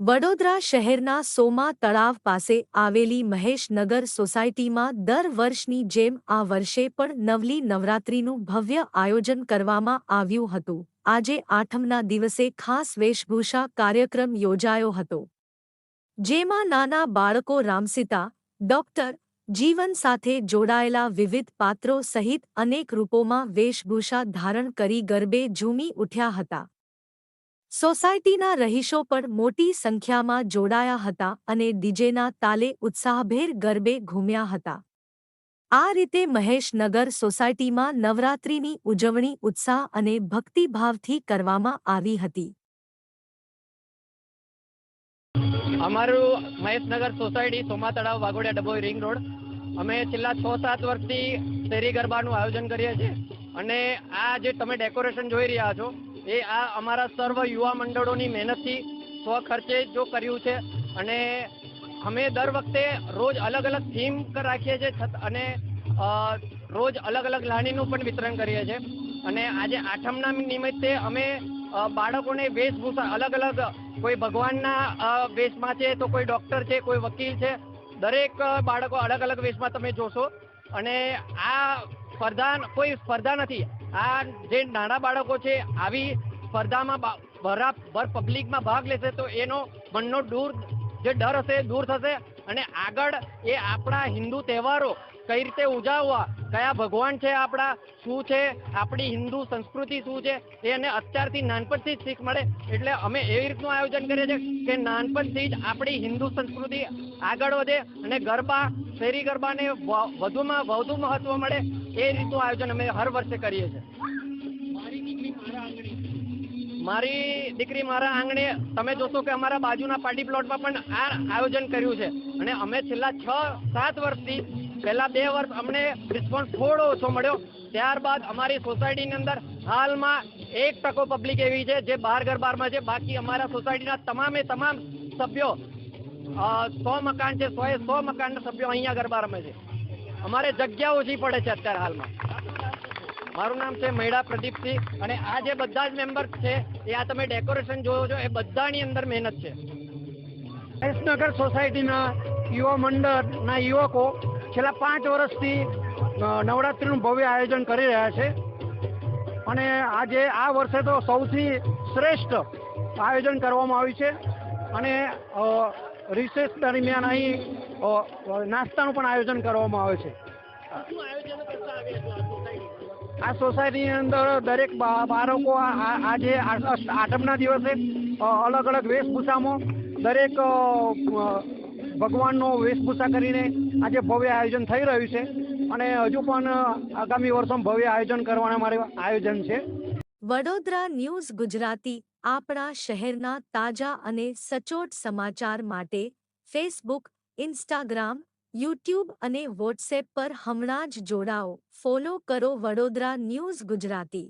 વડોદરા શહેરના સોમા તળાવ પાસે આવેલી મહેશનગર સોસાયટીમાં દર વર્ષની જેમ આ વર્ષે પણ નવલી નવરાત્રિનું ભવ્ય આયોજન કરવામાં આવ્યું હતું. આજે આઠમના દિવસે ખાસ વેશભૂષા કાર્યક્રમ યોજાયો હતો. જેમાં નાના બાળકો રામસીતા, ડોક્ટર જીવન સાથે જોડાયેલા વિવિધ પાત્રો સહિત અનેક રૂપોમાં વેશભૂષા ધારણ કરી ગરબે ઝૂમી ઉઠ્યા હતા. સોસાયટીના રહીશો પણ મોટી સંખ્યામાં જોડાયા હતા અને ડીજેના તાલે ઉત્સાહભેર ગરબે ઘૂમ્યા હતા. આ રીતે મહેશનગર સોસાયટીમાં નવરાત્રિની ઉજવણી ઉત્સાહ અને ભક્તિભાવથી કરવામાં આવી હતી. અમારું મહેશનગર સોસાયટી સોમા તળાવ વાઘોડિયા ડભોઈ રિંગ રોડ. અમે છેલ્લા છ સાત વર્ષથી શેરી ગરબાનું આયોજન કરીએ છીએ અને આ જે તમે ડેકોરેશન જોઈ રહ્યા છો એ આ અમારા સર્વ યુવા મંડળોની મહેનતથી સ્વખર્ચે જો કર્યું છે અને અમે દર વખતે રોજ અલગ અલગ થીમ રાખીએ છીએ અને રોજ અલગ અલગ લાણીનું પણ વિતરણ કરીએ છીએ. અને આજે આઠમના નિમિત્તે અમે બાળકોને વેશભૂષા અલગ અલગ કોઈ ભગવાનના વેશમાં છે તો કોઈ ડૉક્ટર છે, કોઈ વકીલ છે, દરેક બાળકો અલગ અલગ વેશમાં તમે જોશો. અને આ સ્પર્ધા કોઈ સ્પર્ધા નથી. આ જે નાના બાળકો છે, આવી સ્પર્ધામાં ભર પબ્લિકમાં ભાગ લેશે તો એનો મનનો દૂર જે ડર હશે દૂર થશે અને આગળ એ આપણા હિન્દુ તહેવારો કઈ રીતે ઉજવવા, કયા ભગવાન છે આપણા, શું છે, આપણી હિન્દુ સંસ્કૃતિ શું છે, એને અત્યારથી નાનપણથી જ શીખ મળે. એટલે અમે એવી રીતનું આયોજન કરીએ છીએ કે નાનપણથી જ આપણી હિન્દુ સંસ્કૃતિ આગળ વધે અને ગરબા, શેરી ગરબાને વધુમાં વધુ મહત્વ મળે. એ રીતનું આયોજન અમે હર વર્ષે કરીએ છીએ. મારી દીકરી મારા આંગણે તમે જોશો કે અમારા બાજુના પાર્ટી પ્લોટમાં પણ આ આયોજન કર્યું છે. અને અમે છેલ્લા છ સાત વર્ષથી પહેલા બે વર્ષ અમને રિસ્પોન્સ થોડો ઓછો મળ્યો. ત્યારબાદ અમારી સોસાયટીની અંદર હાલમાં એક ટકો પબ્લિક એવી છે જે બહાર ગરબારમાં છે. બાકી અમારા સોસાયટીના તમામે તમામ સભ્યો સો મકાન છે સો એ સો મકાનના સભ્યો અહીંયા ગરબારમાં છે. અમારે જગ્યા ઓછી પડે છે અત્યારે હાલમાં. મારું નામ છે મહિડા પ્રદીપસિંહ અને આ જે બધા જ મેમ્બર્સ છે, એ આ તમે ડેકોરેશન જોયો છો, એ બધાની અંદર મહેનત છે. મહેશનગર સોસાયટીના યુવા મંડળના યુવકો છેલ્લા પાંચ વર્ષથી નવરાત્રિનું ભવ્ય આયોજન કરી રહ્યા છે. અને આજે આ વર્ષે તો સૌથી શ્રેષ્ઠ આયોજન કરવામાં આવ્યું છે. અને રિસેસ દરમિયાન અહીં નાસ્તાનું પણ આયોજન કરવામાં આવે છે. આ સોસાયટીની અંદર દરેક બાળકો આજે આઠમના દિવસે અલગ અલગ વેશભૂષામાં દરેક ભગવાનનો વેશભૂષા કરીને આજે ભવ્ય આયોજન થઈ રહ્યું છે. અને હજુ પણ આગામી વર્ષોમાં ભવ્ય આયોજન કરવાના મારે આયોજન છે. વડોદરા ન્યૂઝ ગુજરાતી, આપણા શહેરના તાજા અને સચોટ સમાચાર માટે ફેસબુક ઇન્સ્ટાગ્રામ યુટ્યુબ અને વોટ્સએપ પર હમણાં જ જોડાઓ. ફોલો કરો વડોદરા ન્યૂઝ ગુજરાતી.